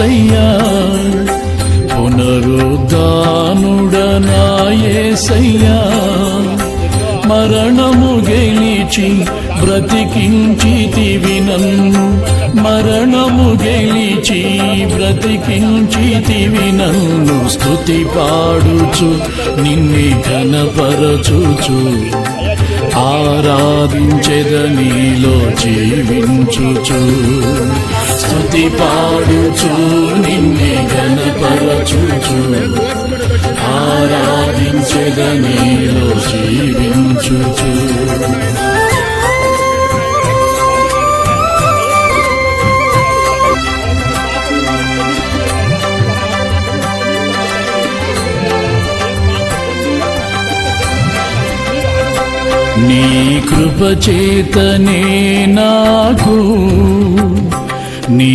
నాయసయ్యా పునరుద్ధానుడనాయసయ్యా. మరణము గెలిచి బ్రతికించితివి నన్ను మరణము గెలిచి బ్రతికించితివి నన్ను స్థుతి పాడుచు నిన్నే ఘనపరచుచు. ఆరాధించెద నీలో జీవించుచు. స్థుతి పాడుచు నిన్నే గణపరచుచు ఆరాధించెద నీలో జీవించుచు. నీ కృపచేతనే నాకు నీ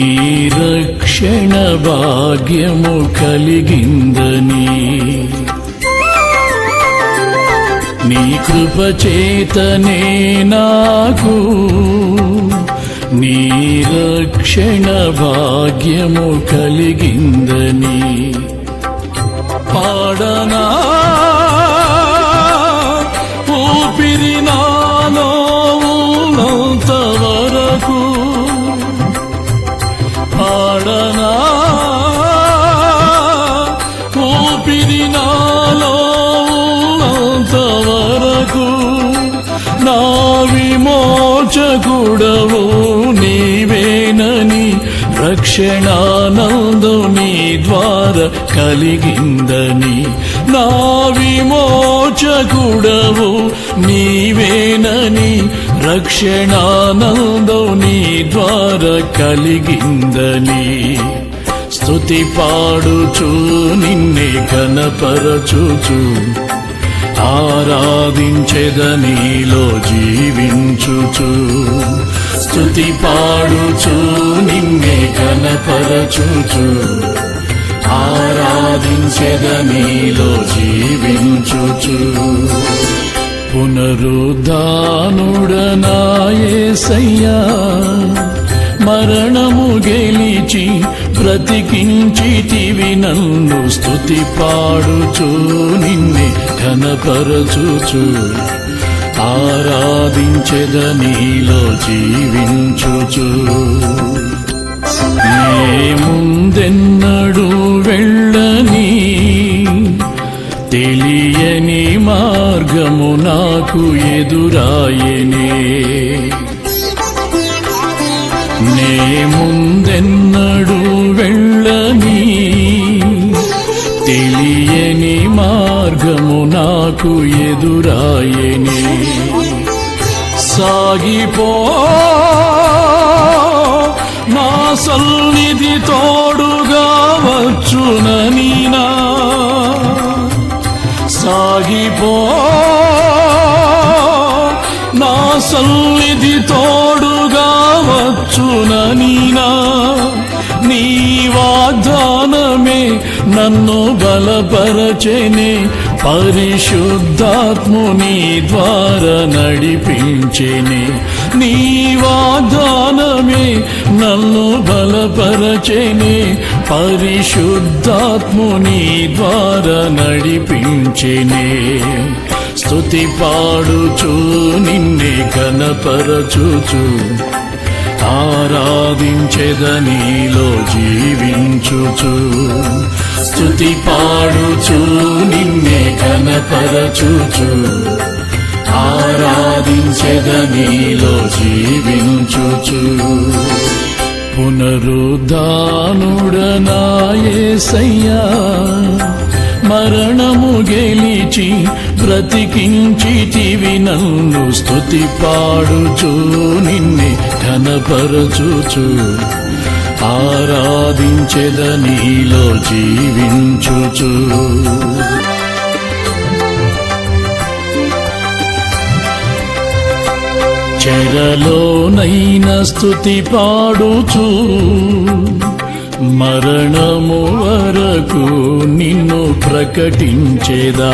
రక్షణ భాగ్యము కలిగిందని. నీ కృపచేతనే నాకు నీ రక్షణ భాగ్యము కలిగిందని. పాడనా ఊపిరి నాలో ఉన్నంత నా విమోచకుడవు నీవేనని రక్షణానందం నీ ద్వారా కలిగిందని నా విమోచకుడవు నీవేనని రక్షణానందం నీ ద్వారా కలిగిందని స్తుతి పాడుచు నిన్నే కనపరచుచు ఆరాధించెదనీలో జీవించుచు. స్తుతి పాడుచు నిన్నే కనపరచుచు ఆరాధించెదనీలో జీవించుచు. పునరుద్ధానుడనాయే సయ్యా. మరణము గెలిచి బ్రతికించితివి నన్ను స్థుతి పాడుచు నిన్నే ఘనపరచుచు. ఆరాధించెద నీలో జీవించుచు. నే ముందెన్నడు వెళ్ళని తెలియని మార్గము నాకు ఎదురాయని నాకు ఎదురాయని సాగిపో. నా సన్నిధి తోడుగా వచ్చునని నా సాగిపో. నా సన్నిధి తోడుగా వచ్చునని నా నీ వాగ్దానమే నన్ను బలపరచెనే. పరిశుద్ధాత్ముని ద్వారా నడిపించెనే. నీ వాగ్దానమే నన్ను బలపరచేని. పరిశుద్ధాత్ముని ద్వారా నడిపించెనే. స్తుతి పాడుచు నిన్నే కనపరచుచు ఆరాధించెదనీలో జీవించుచు. స్తుతి పాడుచు నిన్నే కనపరచుచు ఆరాధించెదనీలో జీవించుచు. పునరుద్ధానుడనాయసయ్యా. మరణము గెలిచి బ్రతికించితివి నన్ను స్తుతి పాడుచు నిన్నే ఘనపరచుచు ఆరాధించెద నీలో జీవించుచు. చెరలోనైన స్థుతి పాడుచు మరణము వరకు నిన్ను ప్రకటించేదా?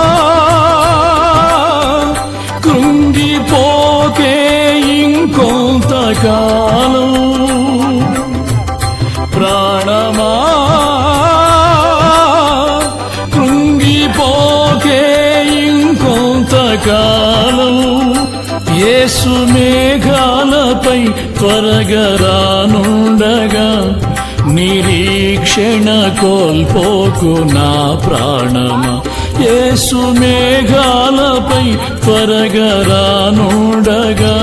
ఇంకొంతకాలం యేసు మేఘాలపై త్వరగా రానుండగా నిరీక్షణ కోల్పోకు నా ప్రాణమా. యేసు మేఘాలపై త్వరగా రానుండగా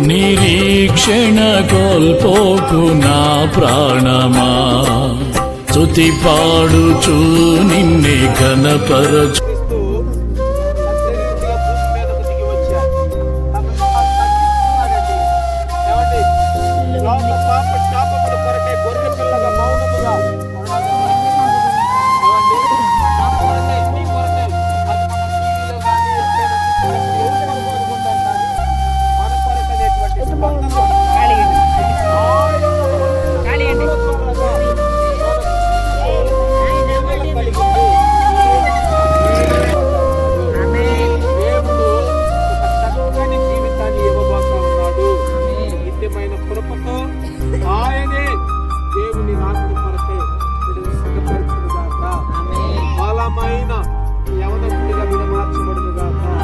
నిరీక్షణ కోల్పోకు నా ప్రాణమా. స్తుతి పాడుచు నిన్నే కనపరచు అమ్మాయినా ఎవరు మార్చబడుతుంది